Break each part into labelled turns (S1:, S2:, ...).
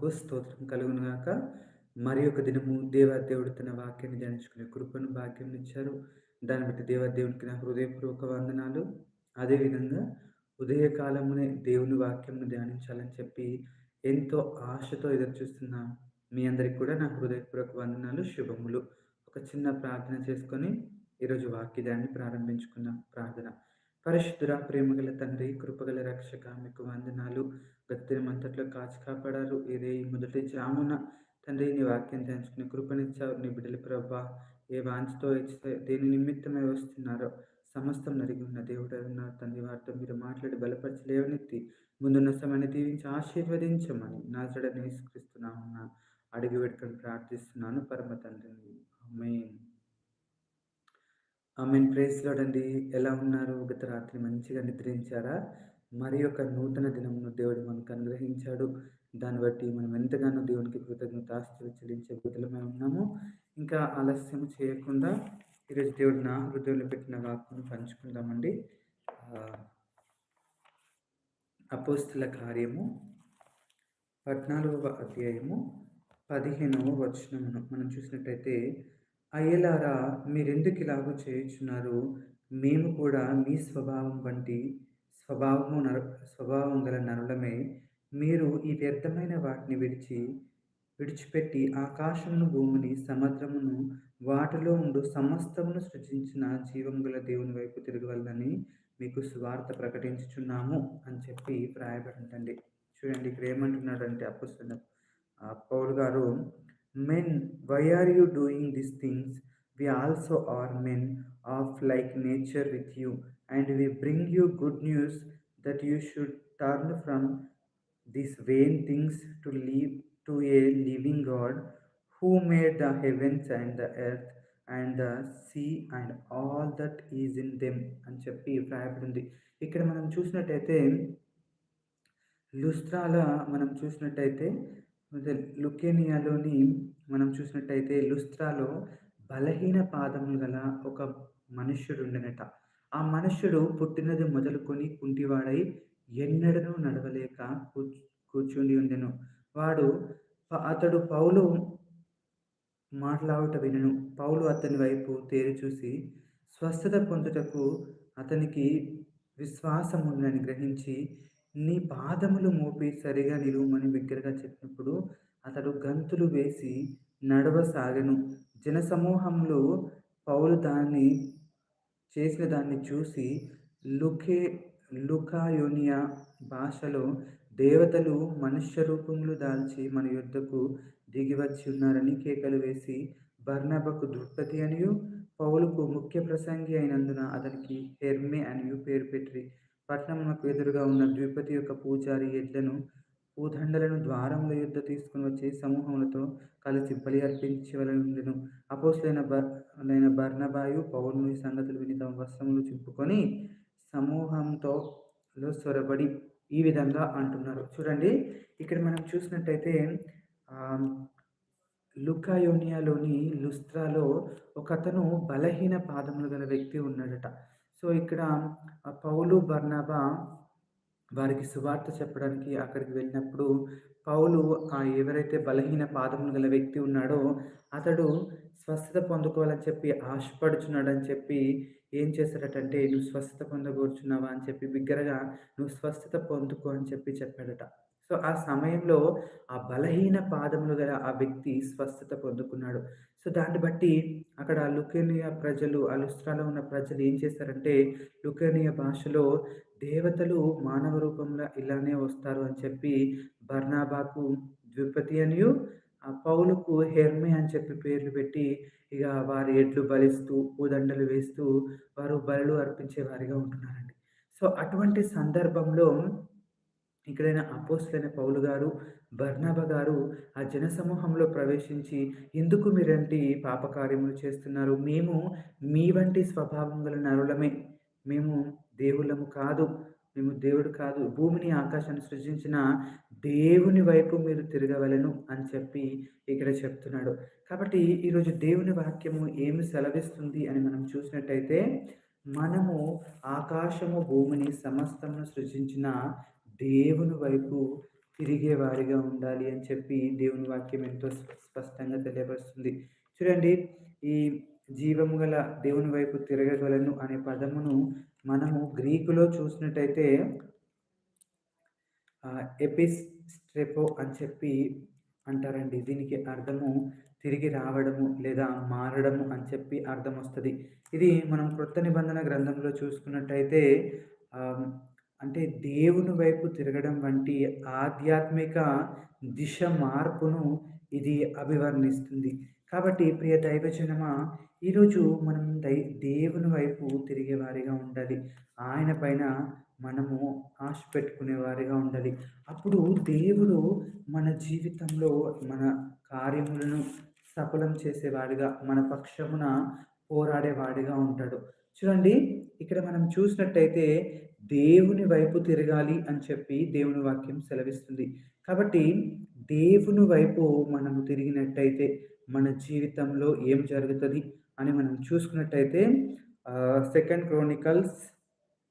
S1: నామమునకు స్తోత్రం కలుగునుగాక. మరి ఒక దినము దేవాదేవుడు తన వాక్యాన్ని ధ్యానించుకునే కృపను భాగ్యం ఇచ్చారు. దాన్ని బట్టి దేవాదేవునికి నా హృదయపూర్వక వందనాలు. అదేవిధంగా ఉదయకాలమునే దేవుని వాక్యంను ధ్యానించాలని చెప్పి ఎంతో ఆశతో ఎదురు చూస్తున్న మీ అందరికి కూడా నా హృదయపూర్వక వందనాలు శుభములు. ఒక చిన్న ప్రార్థన చేసుకొని ఈరోజు వాక్యాన్ని ప్రారంభించుకున్న ప్రార్థన. పరిశుద్ధుర ప్రేమగల తండ్రి కృపగల రక్షక మీకు వందనాలు. అంతట్లో కాచి కాపాడారు. ఇదే మొదటి జామున. తండ్రి నీ వాక్యం ధ్యానించుకుని కృపనిచ్చావు. నీ బిడ్డల ప్రభా ఏ వాంఛతో ఇస్తే దేని నిమిత్తమై వస్తున్నారో సమస్తం నరిగి ఉన్న దేవుడు ఉన్నారు తండ్రి వారితో మీరు మాట్లాడి బలపరిచి లేవనెత్తి ముందున్న సమయాన్ని దీవించి ఆశీర్వదించమని నా జడ నేసుక్రిస్తున్నామన్న అడిగి పెట్టుకొని ప్రార్థిస్తున్నాను. పరమ తండ్రిని మెయిన్ ఆమెన్ ప్రేస్ అండి. ఎలా ఉన్నారు? గత రాత్రి మంచిగా నిద్రించారా? మరి ఒక నూతన దినమును దేవుడు మనకు అనుగ్రహించాడు. దాన్ని బట్టి మనం ఎంతగానో దేవునికి కృతజ్ఞతాస్తులు చెల్లించే బుద్ధులమే ఉన్నాము. ఇంకా ఆలస్యం చేయకుండా ఈరోజు దేవుడు నా హృదయంలో పెట్టిన వాక్కును పంచుకుందామండి. అపోస్తుల కార్యము పద్నాలుగవ అధ్యాయము పదిహేనవ వచనమును మనం చూసినట్టయితే అయ్యలారా మీరెందుకు ఇలాగూ చేయుచున్నారు? మేము కూడా మీ స్వభావం వంటి స్వభావము నర స్వభావం గల నరులమే. మీరు ఈ వ్యర్థమైన వాటిని విడిచి విడిచిపెట్టి ఆకాశమును భూమిని సముద్రమును వాటిలో ఉండు సమస్తమును సృజించిన జీవం గల దేవుని వైపు తిరగవల్లని మీకు స్వార్థ ప్రకటించుచున్నాము అని చెప్పి ప్రాయపడండి చూడండి ఇక్కడ ఏమంటున్నాడంటే అప్పుస్తున్న పౌరు గారు Men, why are you doing these things? We also are men of like nature with you, and we bring you good news that you should turn from these vain things to live to a living God who made the heavens and the earth and the sea and all that is in them అని చెప్పి వ్రాయబడింది ఇక్కడ మనం చూసినట్టయితే లుస్త్రాల మనం చూసినట్టయితే లుకేనియాలోని మనం చూసినట్టయితే లుస్త్రాలో బలహీన పాదములు గల ఒక మనుష్యుడు ఉండనట ఆ మనుష్యుడు పుట్టినది మొదలుకొని కుంటివాడై ఎన్నడనూ నడవలేక కూర్చుండి ఉండెను. వాడు అతడు పౌలు మాట్లాడుట వినను. పౌలు అతని వైపు తేరి చూసి స్వస్థత పొందుటకు అతనికి విశ్వాసం ఉందని గ్రహించి నీ పాదములు మోపి సరిగా నిలువమని బిగ్గరగా చెప్పినప్పుడు అతడు గంతులు వేసి నడవసాగను. జనసమూహంలో పౌలు దాన్ని చేసిన దాన్ని చూసి లుకే లుకాయోనియా భాషలో దేవతలు మనుష్య రూపములు దాల్చి మన యుద్ధకు దిగివచ్చి ఉన్నారని కేకలు వేసి బర్ణబకు దృక్పతి అనియు పౌలుకు ముఖ్య ప్రసంగి అయినందున అతనికి హెర్మే అనియు పేరు పెట్టి పట్టణమునకు ఎదురుగా ఉన్న ద్విపతి యొక్క పూజారి ఎడ్లను పూదండలను ద్వారముల యుద్ధ తీసుకుని వచ్చి సమూహములతో కలిసి బలి అర్పించవలనుండెను. అపోసులైన బర్ బర్ణబాయు పౌరులు ఈ సంగతులు విని తమ వస్త్రములు చింపుకొని సమూహంతో స్వరబడి ఈ విధంగా అంటున్నారు. చూడండి ఇక్కడ మనం చూసినట్టయితే లుకాయోనియాలోని లుస్త్రాలో ఒక అతను బలహీన పాదములు గల వ్యక్తి ఉన్నాడట. సో ఇక్కడ పౌలు బర్నాబా వారికి సువార్త చెప్పడానికి అక్కడికి వెళ్ళినప్పుడు పౌలు ఆ ఎవరైతే బలహీన పాదములు గల వ్యక్తి ఉన్నాడో అతడు స్వస్థత పొందుకోవాలని చెప్పి ఆశపడుచున్నాడని చెప్పి ఏం చేశాడటంటే నువ్వు స్వస్థత పొందకూర్చున్నావా అని చెప్పి బిగ్గరగా నువ్వు స్వస్థత పొందుకో అని చెప్పి చెప్పాడట. సో ఆ సమయంలో ఆ బలహీన పాదములు గల ఆ వ్యక్తి స్వస్థత పొందుకున్నాడు. సో దాన్ని బట్టి అక్కడ లుకేనియా ప్రజలు ఆ లుస్త్రాలో ఉన్న ప్రజలు ఏం చేశారంటే లుకేనియా భాషలో దేవతలు మానవ రూపంలో ఇలానే వస్తారు అని చెప్పి బర్నాబాకు ద్విపతి అనియు ఆ పౌలుకు హెర్మే అని చెప్పి పేర్లు పెట్టి ఇక వారి ఎడ్లు బలిస్తూ పూదండలు వేస్తూ వారు బలులు అర్పించే వారిగా ఉంటున్నారండి. సో అటువంటి సందర్భంలో ఇక్కడైనా అపోస్లైన పౌలు గారు బర్నాబ గారు ఆ జనసమూహంలో ప్రవేశించి ఎందుకు మీరంటి పాపకార్యములు చేస్తున్నారు? మేము మీ వంటి స్వభావం గల నరులమే మేము దేవుళ్ళము కాదు. మేము దేవుడు కాదు. భూమిని ఆకాశాన్ని సృజించిన దేవుని వైపు మీరు తిరగవలను అని చెప్పి ఇక్కడ చెప్తున్నాడు. కాబట్టి ఈరోజు దేవుని వాక్యము ఏమి సెలవిస్తుంది అని మనం చూసినట్టయితే మనము ఆకాశము భూమిని సమస్తమును సృజించిన దేవుని వైపు తిరిగే వారిగా ఉండాలి అని చెప్పి దేవుని వాక్యం ఎంతో స్పష్టంగా తెలియపరుస్తుంది. చూడండి ఈ జీవము గల దేవుని వైపు తిరగగలను అనే పదమును మనము గ్రీకులో చూసినట్టయితే ఎపిస్ట్రెపో అని చెప్పి అంటారండి. దీనికి అర్థము తిరిగి రావడము లేదా మారడము అని చెప్పి అర్థం వస్తుంది. ఇది మనం క్రొత్త నిబంధన గ్రంథంలో చూసుకున్నట్టయితే అంటే దేవుని వైపు తిరగడం వంటి ఆధ్యాత్మిక దిశ మార్పును ఇది అభివర్ణిస్తుంది. కాబట్టి ప్రియ దైవజనమా ఈరోజు మనం దై దేవుని వైపు తిరిగే వారిగా ఉండాలి. ఆయన పైన మనము ఆశ పెట్టుకునే వారిగా ఉండాలి. అప్పుడు దేవుడు మన జీవితంలో మన కార్యములను సఫలం చేసేవాడిగా మన పక్షమున పోరాడేవాడిగా ఉంటాడు. చూడండి ఇక్కడ మనం చూసినట్టయితే దేవుని వైపు తిరగాలి అని చెప్పి దేవుని వాక్యం సెలవిస్తుంది. కాబట్టి దేవుని వైపు మనం తిరిగినట్టయితే మన జీవితంలో ఏం జరుగుతుంది అని మనం చూసుకున్నట్టయితే second Chronicles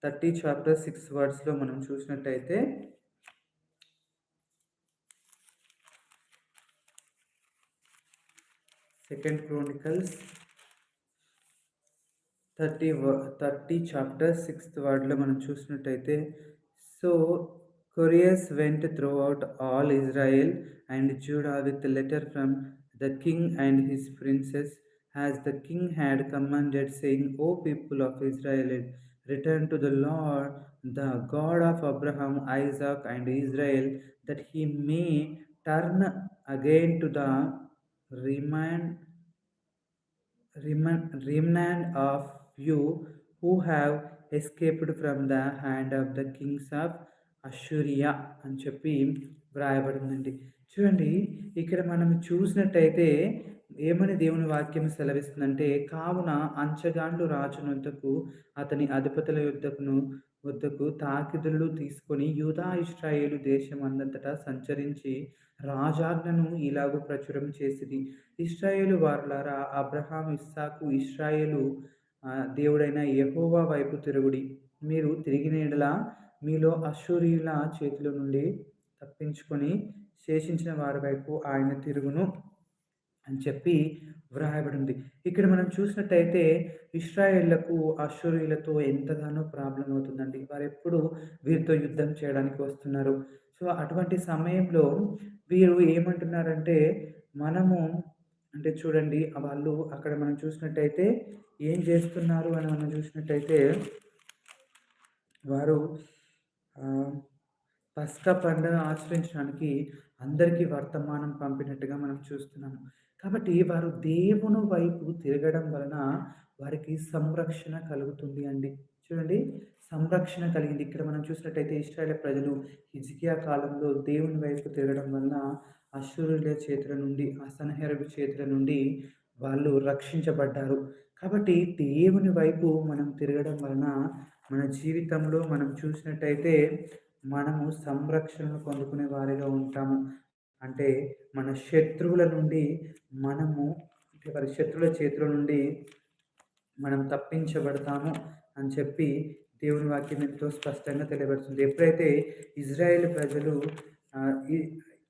S1: thirty chapter six వర్డ్స్లో మనం చూసినట్టయితే second Chronicles thirty thirty chapter sixth వర్డ్లో మనం చూసినట్టయితే so couriers went through out all Israel and Judah with letter from the king and his princes as the king had commanded saying O people of Israel return to the Lord the God of Abraham Isaac and Israel that he may turn again to the remind remnant of you who have escaped from the hand of the kings of Assyria అని చెప్పి వ్రాయబడిందండి. చూడండి ఇక్కడ మనం చూసినట్టయితే ఏమని దేవుని వాక్యం సెలవిస్తుందంటే కావున అంచగాండు రాజునొద్దకు అతని అధిపతుల యుద్ధకును వద్దకు తాకిదులు తీసుకొని యూదా ఇస్రాయేలు దేశం అందంతటా సంచరించి రాజాజ్ఞను ఇలాగూ ప్రచురం చేసింది ఇస్రాయేలు వారులారా అబ్రహాం ఇస్సాకు ఇస్రాయేలు దేవుడైన యహోవా వైపు తిరుగుడి. మీరు తిరిగిన మీలో అశూరియుల చేతుల నుండి తప్పించుకొని శేషించిన వారి వైపు ఆయన తిరుగును అని చెప్పి వ్రాయబడింది. ఇక్కడ మనం చూసినట్టయితే ఇస్రాయేళ్ళకు అశ్వరీయులతో ఎంతగానో ప్రాబ్లం అవుతుందండి. వారు ఎప్పుడు వీరితో యుద్ధం చేయడానికి వస్తున్నారు. సో అటువంటి సమయంలో వీరు ఏమంటున్నారంటే మనము అంటే చూడండి వాళ్ళు అక్కడ మనం చూసినట్టయితే ఏం చేస్తున్నారు అని మనం చూసినట్టయితే వారు పస్కా పండుగ ఆచరించడానికి అందరికీ వర్తమానం పంపినట్టుగా మనం చూస్తున్నాము. కాబట్టి వారు దేవుని వైపు తిరగడం వలన వారికి సంరక్షణ కలుగుతుంది అండి. చూడండి సంరక్షణ కలిగింది. ఇక్కడ మనం చూసినట్టయితే ఇస్రాయల్ ప్రజలు హిజికియా కాలంలో దేవుని వైపు తిరగడం వలన అశ్వరుల చేతుల నుండి అసనహెరబు చేతుల నుండి వాళ్ళు రక్షించబడ్డారు. కాబట్టి దేవుని వైపు మనం తిరగడం వలన మన జీవితంలో మనం చూసినట్టయితే మనము సంరక్షణను పొందుకునే వారిగా ఉంటాము. అంటే మన శత్రువుల నుండి మనము అంటే వారి శత్రువుల చేతుల నుండి మనం తప్పించబడతాము అని చెప్పి దేవుని వాక్యం ఎంతో స్పష్టంగా తెలియబడుతుంది ఎప్పుడైతే ఇజ్రాయేల్ ప్రజలు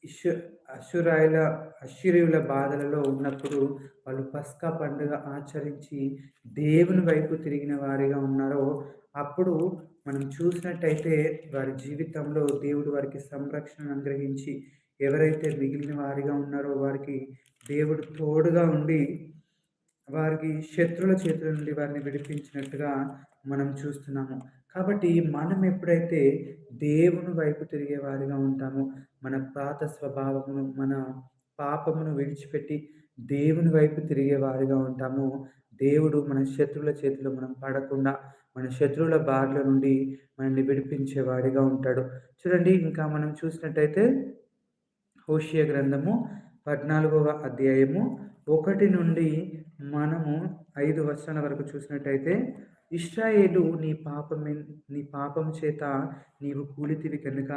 S1: ఇషు అశురాయుల అశ్చర్యుల బాధలలో ఉన్నప్పుడు వాళ్ళు పస్కా పండుగ ఆచరించి దేవుని వైపు తిరిగిన వారిగా ఉన్నారో అప్పుడు మనం చూసినట్టయితే వారి జీవితంలో దేవుడు వారికి సంరక్షణ అనుగ్రహించి ఎవరైతే మిగిలిన వారిగా ఉన్నారో వారికి దేవుడు తోడుగా ఉండి వారికి శత్రుల చేతుల నుండి వారిని విడిపించినట్టుగా మనం చూస్తున్నాము. కాబట్టి మనం ఎప్పుడైతే దేవుని వైపు తిరిగే వారిగా ఉంటామో మన పాత స్వభావమును మన పాపమును విడిచిపెట్టి దేవుని వైపు తిరిగే వారిగా ఉంటాము. దేవుడు మన శత్రువుల చేతిలో మనం పడకుండా మన శత్రువుల బారిల నుండి మనల్ని విడిపించేవాడిగా ఉంటాడు. చూడండి ఇంకా మనం చూసినట్టయితే హోషియ గ్రంథము పద్నాలుగవ అధ్యాయము ఒకటి నుండి మనము ఐదు వర్షాల వరకు చూసినట్టయితే ఇస్రాయేలు నీ పాపమే నీ పాపం చేత నీవు కూలితివి కనుక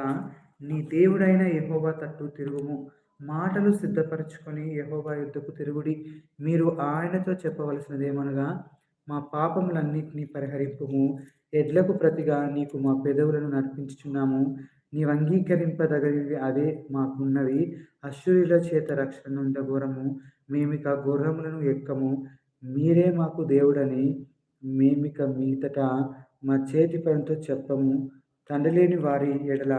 S1: నీ దేవుడైన యహోవా తట్టు తిరుగుము. మాటలు సిద్ధపరచుకొని యహోవా యుద్ధకు తిరుగుడి. మీరు ఆయనతో చెప్పవలసినదేమనగా మా పాపములన్నింటినీ పరిహరింపుము. ఎడ్లకు ప్రతిగా నీకు మా పెదవులను నడిపించుచున్నాము నీవు అంగీకరింపదగినవి అదే మాకున్నవి. అశ్వరుల చేత రక్షణ నుండగోరము మేమిక గుర్రములను ఎక్కము. మీరే మాకు దేవుడని మేమిక మీదట మా చేతి పనితో చెప్పము. తండలేని వారి ఎడల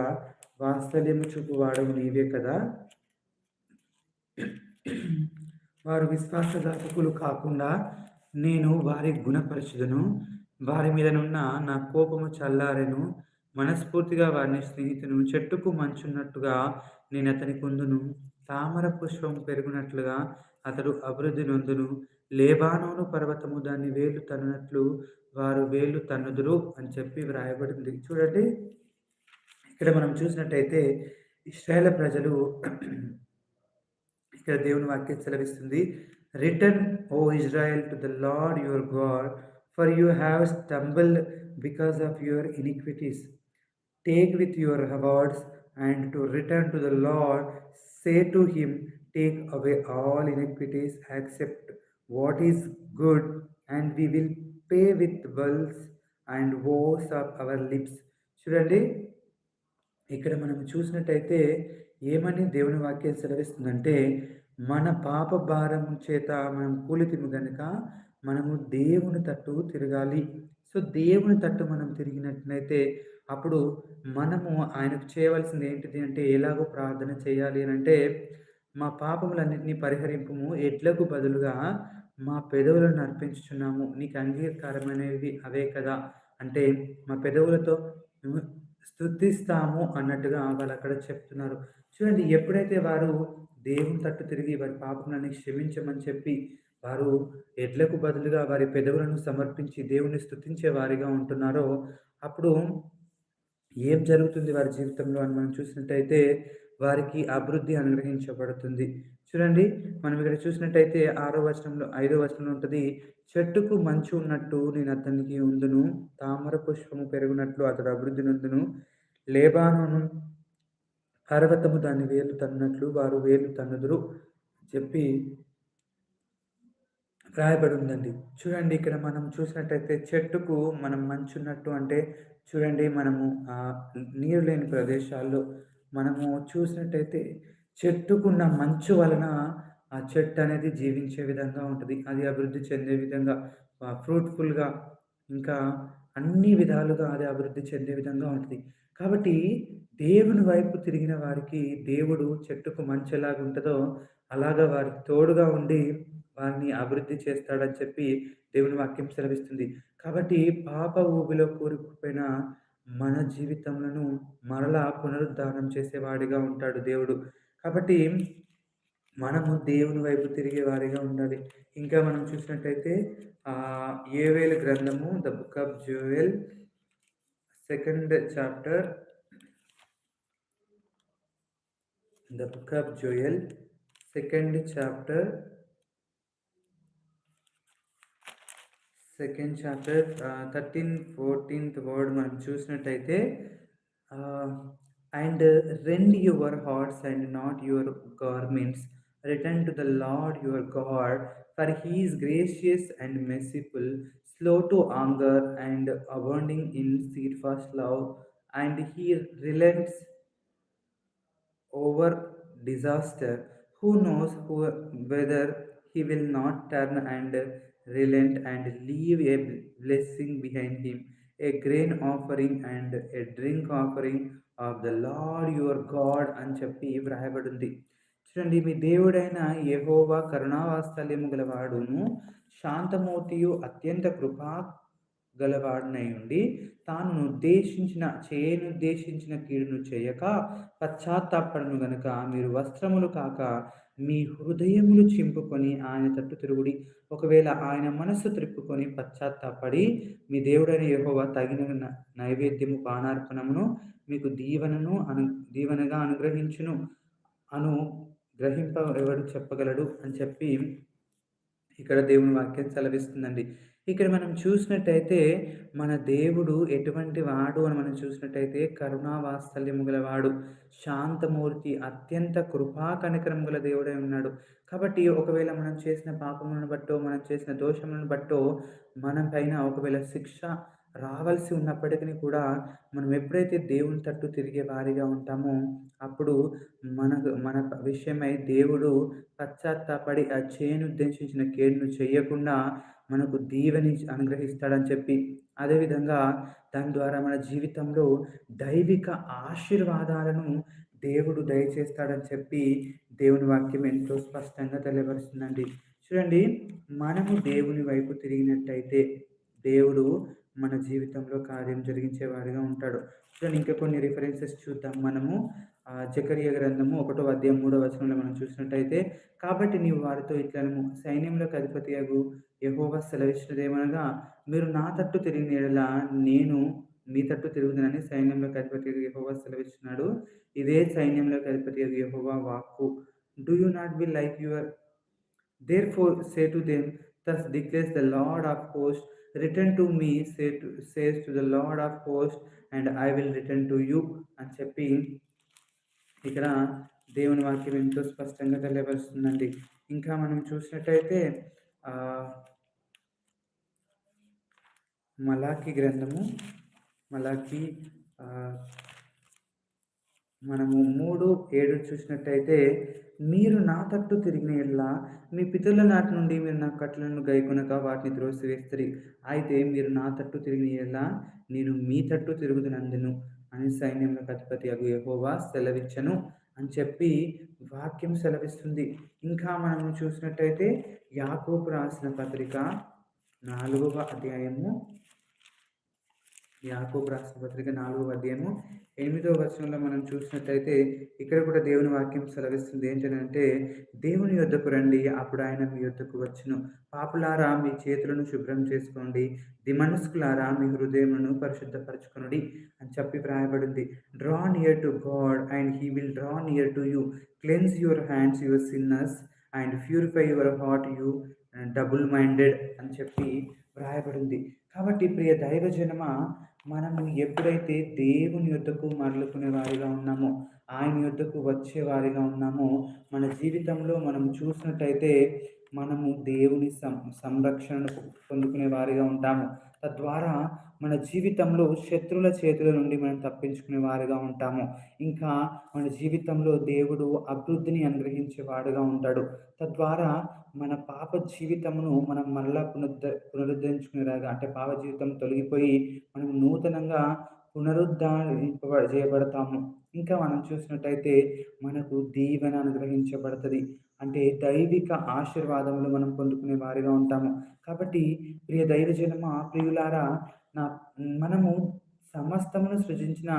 S1: వాత్సల్యము చూపువాడవు నీవే కదా. వారు విశ్వాసఘాతకులు కాకుండా నేను వారి గుణపరచుదను. వారి మీదనున్న నా కోపము చల్లారెను. మనస్ఫూర్తిగా వారిని స్నేహితును చెట్టుకు మంచున్నట్టుగా నేను అతని కుందును. తామర పుష్పం పెరుగునట్లుగా అతడు అభివృద్ధి నొందును. లేబానోను పర్వతము దాన్ని వేలు తన్నట్లు వారు వేలు తన్నుదురు అని చెప్పి వ్రాయబడింది. చూడండి. ఇక్కడ మనం చూసినట్టయితే ఇస్రాయేల్ ప్రజలు ఇక్కడ దేవుని వాక్యం సెలవిస్తుంది. Return O Israel to the Lord your God for you have stumbled because of your iniquities take with your awards and to return to the Lord say to him take away all iniquities accept what is good and we will pay with wells and vows of our lips చూడండి ఇక్కడ మనం చూసినట్టయితే ఏమని దేవుని వాక్యం సెలవిస్తుందంటే మన పాప భారం చేత మనం కూలితిము గనుక మనము దేవుని తట్టు తిరగాలి. సో దేవుని తట్టు మనం తిరిగినట్లయితే అప్పుడు మనము ఆయనకు చేయవలసింది ఏంటిది అంటే ఎలాగో ప్రార్థన చేయాలి అని అంటే మా పాపములన్నింటినీ పరిహరింపము. ఎడ్లకు బదులుగా మా పెదవులను అర్పించుచున్నాము. నీకు అంగీకారమైనవి అవే కదా. అంటే మా పెదవులతో స్థుతిస్తాము అన్నట్టుగా వాళ్ళు అక్కడ చెప్తున్నారు. చూడండి ఎప్పుడైతే వారు దేవుని తట్టు తిరిగి వారి పాపములని క్షమించమని చెప్పి వారు ఎడ్లకు బదులుగా వారి పెదవులను సమర్పించి దేవుని స్థుతించే వారిగా ఉంటున్నారో అప్పుడు ఏం జరుగుతుంది వారి జీవితంలో అని మనం చూసినట్టయితే వారికి అభివృద్ధి అనుగ్రహించబడుతుంది. చూడండి మనం ఇక్కడ చూసినట్టయితే ఆరో వచనంలో ఐదో వచనంలో ఉంటుంది చెట్టుకు మంచు ఉన్నట్టు నేను అతనికి ఉందును తామర పుష్పము పెరుగునట్లు అతడు అభివృద్ధి నందును. లేబానోను పర్వతము దాని వేలు తన్నట్లు వారు వేలు తన్నుదురు చెప్పి రాయబడి ఉందండి చూడండి ఇక్కడ మనం చూసినట్టయితే చెట్టుకు మనం మంచున్నట్టు అంటే చూడండి మనము నీరు లేని ప్రదేశాల్లో మనము చూసినట్టయితే చెట్టుకున్న మంచు వలన ఆ చెట్టు అనేది జీవించే విధంగా ఉంటుంది. అది అభివృద్ధి చెందే విధంగా ఫ్రూట్ఫుల్గా ఇంకా అన్ని విధాలుగా అది అభివృద్ధి చెందే విధంగా ఉంటుంది. కాబట్టి దేవుని వైపు తిరిగిన వారికి దేవుడు చెట్టుకు మంచెలాగా ఉంటుందో అలాగా వారికి తోడుగా ఉండి వారిని అభివృద్ధి చేస్తాడని చెప్పి దేవుని వాక్యం సెలవిస్తుంది. కాబట్టి పాప ఊబిలో కూరుకుపోయిన మన జీవితములను మరలా పునరుద్ధానం చేసేవాడిగా ఉంటాడు దేవుడు. కాబట్టి మనము దేవుని వైపు తిరిగే వారిగా ఉండాలి. ఇంకా మనం చూసినట్టయితే ఏవేల గ్రంథము the book of Joel second chapter the book of Joel second chapter second chapter thirteen fourteenth word మనం చూసినట్టయితే and uh, rend your hearts and not your garments. Return to the Lord your God, for he is gracious and merciful, slow to anger and abounding in steadfast love, and he relents over disaster. Who knows who, whether he will not turn and relent and leave a blessing behind him, a grain offering and a drink offering of the Lord your God అని చెప్పి వ్రాయబడి ఉంది చూడండి మీ దేవుడైన యహోవా కరుణావాత్సల్యము గలవాడును శాంతమూర్తియు అత్యంత కృపా గలవాడినై ఉండి తాను ఉద్దేశించిన చేయనుద్దేశించిన కీడును చేయక పశ్చాత్తాపడను గనుక మీరు వస్త్రములు కాక మీ హృదయములు చింపుకొని ఆయన తట్టు తిరుగుడి. ఒకవేళ ఆయన మనస్సు త్రిప్పుకొని పశ్చాత్తాపడి మీ దేవుడైన యహోవ తగిన నైవేద్యము పానార్పణమును మీకు దీవెనను అను దీవెనగా అనుగ్రహించును అను గ్రహింప ఎవడు చెప్పగలడు అని చెప్పి ఇక్కడ దేవుని వాక్యం సెలవిస్తుందండి. ఇక్కడ మనం చూసినట్టయితే మన దేవుడు ఎటువంటి వాడు అని మనం చూసినట్టయితే కరుణా వాత్సల్యము గలవాడు శాంతమూర్తి అత్యంత కృపా కనికరం గల దేవుడై ఉన్నాడు. కాబట్టి ఒకవేళ మనం చేసిన పాపములను బట్టో మనం చేసిన దోషములను బట్టో మన పైన ఒకవేళ శిక్ష రావాల్సి ఉన్నప్పటికీ కూడా మనం ఎప్పుడైతే దేవుని తట్టు తిరిగే వారిగా ఉంటామో అప్పుడు మనకు మన విషయమై దేవుడు పశ్చాత్తాపడి ఆ చేయను ఉద్దేశించిన కేడును చేయకుండా మనకు దీవెని అనుగ్రహిస్తాడని చెప్పి అదేవిధంగా దాని ద్వారా మన జీవితంలో దైవిక ఆశీర్వాదాలను దేవుడు దయచేస్తాడని చెప్పి దేవుని వాక్యం ఎంతో స్పష్టంగా తెలియపరుస్తుందండి. చూడండి మనము దేవుని వైపు తిరిగినట్టయితే దేవుడు మన జీవితంలో కార్యం జరిగించేవాడిగా ఉంటాడు. చూడండి ఇంకా కొన్ని రిఫరెన్సెస్ చూద్దాం. మనము జకరియ గ్రంథము ఒకటో అధ్యాయం మూడో వచనంలో మనం చూసినట్టయితే కాబట్టి నీవు వారితో ఇట్లను సైన్యంలోకి అధిపతి అగు యహోవా సెలవిచ్చినదేమనగా మీరు నా తట్టు తిరిగిన నేను మీ తట్టు తిరుగుదనని సైన్యంలోకి అధిపతి యహోవా సెలవిస్తున్నాడు ఇదే సైన్యంలోకి అధిపతి యహోవా వాక్కు. Do you not be like your therefore say to them thus declares the Lord of hosts, return to me say to says to the Lord of post and I will return to you అని చెప్పి ఇక్కడ దేవుని వాక్యం ఎంతో స్పష్టంగా తెలియపరుస్తుందండి. ఇంకా మనం చూసినట్టయితే మలాకి గ్రంథము మలాకి మనము మూడు ఏడు చూసినట్టయితే మీరు నా తట్టు తిరిగిన ఎల్లా మీ పితరుల నాటి నుండి మీరు నా కట్టలను గైకొనక వాటిని త్రోసివేస్తారు. అయితే మీరు నా తట్టు తిరిగిన ఎల్లా నేను మీ తట్టు తిరుగుతున్నందును అని సైన్యంలో అధిపతి అగు యహోవా సెలవిచ్చను అని చెప్పి వాక్యం సెలవిస్తుంది. ఇంకా మనం చూసినట్టయితే యాకోబు రాసిన పత్రిక నాలుగవ అధ్యాయము యాకోబు రాసిన పత్రిక నాలుగో అధ్యాయము. ఎనిమిదో వచనంలో మనం చూసినట్లయితే ఇక్కడ కూడా దేవుని వాక్యం సెలవిస్తుంది. ఏంటంటే దేవుని యొద్దకు రండి అప్పుడు ఆయన మీ యొద్దకు వచ్చును. పాపులారా మీ చేతులను శుభ్రం చేసుకోండి. దిమనస్కులారా మీ హృదయమును పరిశుద్ధపరచుకునుడి అని చెప్పి వ్రాయబడింది. Draw near to God and he will draw near to you cleanse your hands your sinners and purify your heart you double minded అని చెప్పి వ్రాయబడింది. కాబట్టి ప్రియ దైవ జనమ మనము ఎప్పుడైతే దేవుని యొద్దకు మరలుకునే వారిగా ఉన్నామో ఆయన యొద్దకు వచ్చే వారిగా ఉన్నామో మన జీవితంలో మనం చూసినట్టయితే మనము దేవుని సం సంరక్షణను పొందుకునే వారిగా ఉంటాము. తద్వారా మన జీవితంలో శత్రువుల చేతుల నుండి మనం తప్పించుకునే వారిగా ఉంటాము. ఇంకా మన జీవితంలో దేవుడు అభివృద్ధిని అనుగ్రహించేవాడుగా ఉంటాడు. తద్వారా మన పాప జీవితమును మనం మరలా పునరుద్ధ పునరుద్ధరించుకునేలాగా అంటే పాప జీవితం తొలగిపోయి మనం నూతనంగా పునరుద్ధరింప చేయబడతాము. ఇంకా మనం చూసినట్టయితే మనకు దీవెన అనుగ్రహించబడుతుంది. అంటే దైవిక ఆశీర్వాదములు మనం పొందుకునే వారిగా ఉంటాము. కాబట్టి ప్రియ దైవజనమ ప్రియులారా నా మనము సమస్తమును సృజించిన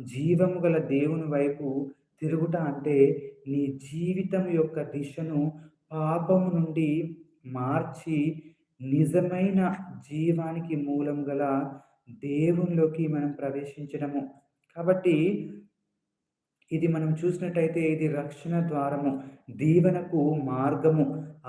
S1: జీవము గల దేవుని వైపు తిరుగుట అంటే నీ జీవితం యొక్క దిశను పాపము నుండి మార్చి నిజమైన జీవానికి మూలం గల దేవునిలోకి మనం ప్రవేశించడము. కాబట్టి ఇది మనం చూసినట్టయితే ఇది రక్షణ ద్వారము దీవెనకు మార్గము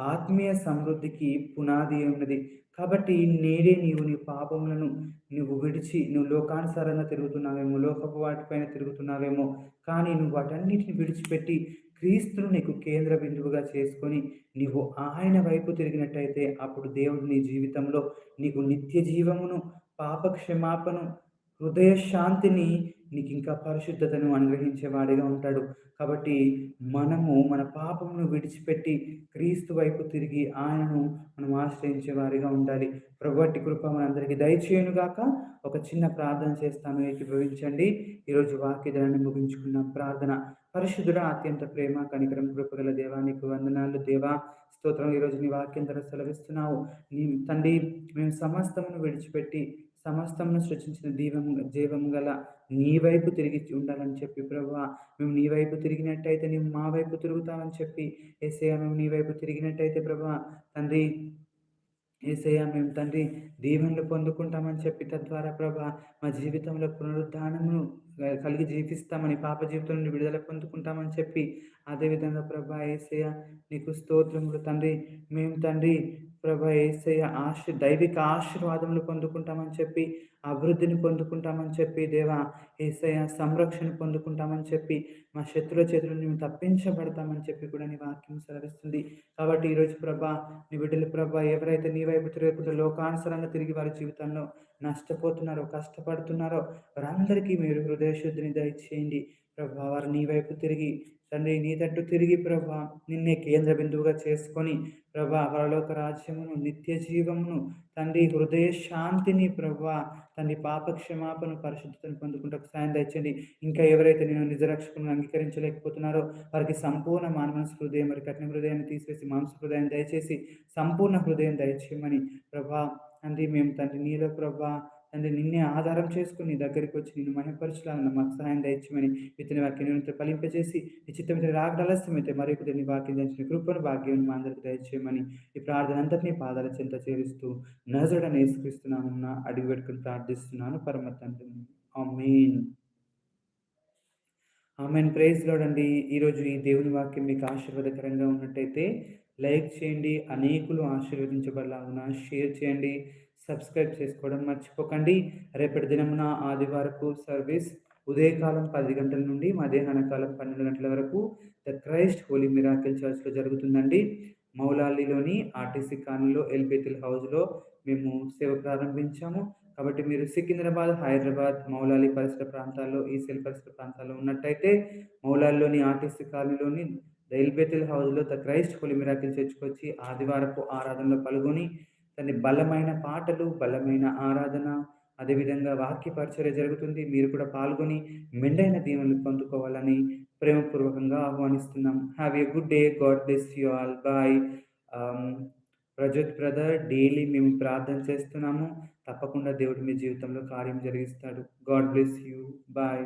S1: ఆత్మీయ సమృద్ధికి పునాది ఉన్నది. కాబట్టి నేడే నీవు నీ పాపములను నువ్వు విడిచి నువ్వు లోకానుసారంగా తిరుగుతున్నావేమో లోకపు వాటిపైన తిరుగుతున్నావేమో కానీ నువ్వు వాటన్నిటిని విడిచిపెట్టి క్రీస్తును నీకు కేంద్ర బిందువుగా చేసుకొని నీవు ఆయన వైపు తిరిగినట్టయితే అప్పుడు దేవుడు నీ జీవితంలో నీకు నిత్య జీవమును పాప క్షమాపను హృదయ శాంతిని నీకు ఇంకా పరిశుద్ధతను అనుగ్రహించేవాడిగా ఉంటాడు. కాబట్టి మనము మన పాపమును విడిచిపెట్టి క్రీస్తు వైపు తిరిగి ఆయనను మనం ఆశ్రయించే వారిగా ఉండాలి ప్రభువట్టి కృప మనందరికీ దయచేయనుగాక. ఒక చిన్న ప్రార్థన చేస్తాను ఏకీభవించండి. ఈరోజు వాక్యదాన్ని ముగించుకున్న ప్రార్థన. పరిశుద్ధుడ అత్యంత ప్రేమ కనికరం కృపగల దేవానికి వందనాలు దేవా. స్తోత్రం. ఈరోజు నీ వాక్యం ధర సెలవిస్తున్నావు. నీ తండ్రి మేము సమస్తమును విడిచిపెట్టి సమస్తమును సృష్టించిన దీవం జీవం గల నీ వైపు తిరిగి ఉండాలని చెప్పి ప్రభు మేము నీ వైపు తిరిగినట్టయితే నీవు మా వైపు తిరుగుతామని చెప్పి ఏసయ్య మేము నీ వైపు తిరిగినట్టయితే ప్రభా తండ్రి ఏసయ్య మేము తండ్రి దీవెనలు పొందుకుంటామని చెప్పి తద్వారా ప్రభా మా జీవితంలో పునరుద్ధానమును కలిగి జీవిస్తామని పాప జీవితంలో విడుదల పొందుకుంటామని చెప్పి అదేవిధంగా ప్రభా ఏసయ్య నీకు స్తోత్రములు తండ్రి. మేము తండ్రి ప్రభా ఏసయ్య ఆశ దైవిక ఆశీర్వాదములు పొందుకుంటామని చెప్పి అభివృద్ధిని పొందుకుంటామని చెప్పి దేవా ఏసయ్య సంరక్షణ పొందుకుంటామని చెప్పి మా శత్రుల చేతుల మేము తప్పించబడతామని చెప్పి కూడా నీ వాక్యం సెలవిస్తుంది. కాబట్టి ఈరోజు ప్రభా నీ బిడ్డలు ప్రభా ఎవరైతే నీ వైపు తిరగకుండా లోకానుసరంగా తిరిగి వారి జీవితంలో నష్టపోతున్నారో కష్టపడుతున్నారో వారందరికీ మీరు హృదయశుద్ధిని దయచేయండి. ప్రభా వారు నీ వైపు తిరిగి తండ్రి నీ తట్టు తిరిగి ప్రభా నిన్నే కేంద్ర బిందువుగా చేసుకొని ప్రభా పరలోక రాజ్యమును నిత్య జీవమును తండ్రి హృదయ శాంతిని ప్రభా తండ్రి పాప క్షమాపణ పరిశుద్ధతను పొందుకుంటూ సాయం తెచ్చండి ఇంకా ఎవరైతే నేను నిజరక్షకులను అంగీకరించలేకపోతున్నారో వారికి సంపూర్ణ మానవస్ హృదయం మరి కఠిన హృదయాన్ని తీసివేసి మాంస హృదయాన్ని దయచేసి సంపూర్ణ హృదయం దయచేయమని ప్రభా తండ్రి మేము తండ్రి నీలో ప్రభా తండ్రి నిన్నే ఆధారం చేసుకుని నీ దగ్గరికి వచ్చి నిన్ను మహిపరచాలన్న మాకు సహాయం దయచమని ఇతని వాక్యం ఫలింపజేసి నిశ్చితమైన రాగడాలస్యమైతే మరి నీ వాక్యం తెచ్చిన కృపను భాగ్యం మా అందరికి దయచేయమని ఈ ప్రార్థన అంతటినీ పాదాల చెంత చేరుస్తూ నజడ నేసుక్రీస్తున్నామన్న అడుగు పెట్టుకుని ప్రార్థిస్తున్నాను. పరమ తండ్రిని ఆమెన్. ఆమెన్. ప్రైజ్ లోడండి ఈరోజు ఈ దేవుని వాక్యం మీకు ఆశీర్వాదకరంగా ఉన్నట్టయితే లైక్ చేయండి అనేకులు ఆశీర్వదించబడలాగున షేర్ చేయండి సబ్స్క్రైబ్ చేసుకోవడం మర్చిపోకండి. రేపటి దినమున ఆదివారపు సర్వీస్ ఉదయకాలం పది గంటల నుండి మధ్యాహ్న కాలం పన్నెండు గంటల వరకు ద క్రైస్ట్ హోలీ మిరాకిల్ చర్చ్లో జరుగుతుందండి. మౌలాలిలోని ఆర్టీసీ కాలనీలో ఎల్బేతిల్ హౌస్లో మేము సేవ ప్రారంభించాము. కాబట్టి మీరు సికింద్రాబాద్ హైదరాబాద్ మౌలాలి పరిసర ప్రాంతాల్లో ఈ సెల్ పరిసర ప్రాంతాల్లో ఉన్నట్టయితే మౌలాలిలోని ఆర్టీసీ కాలనీలోని ద ఎల్బేతిల్ హౌస్లో ద క్రైస్ట్ హోలీ మిరాకిల్ చర్చ్కి ఆదివారపు ఆరాధనలో పాల్గొని తన బలమైన పాటలు బలమైన ఆరాధన అదేవిధంగా వాక్య పరిచర్య జరుగుతుంది. మీరు కూడా పాల్గొని మెండైన దీవెనలు పొందుకోవాలని ప్రేమపూర్వకంగా ఆహ్వానిస్తున్నాం. Have a good day. God bless you all. Bye Prajot brother daily మేము ప్రార్థన చేస్తున్నాము. తప్పకుండా దేవుడు మీ జీవితంలో కార్యం జరిగిస్తాడు. God bless you. బాయ్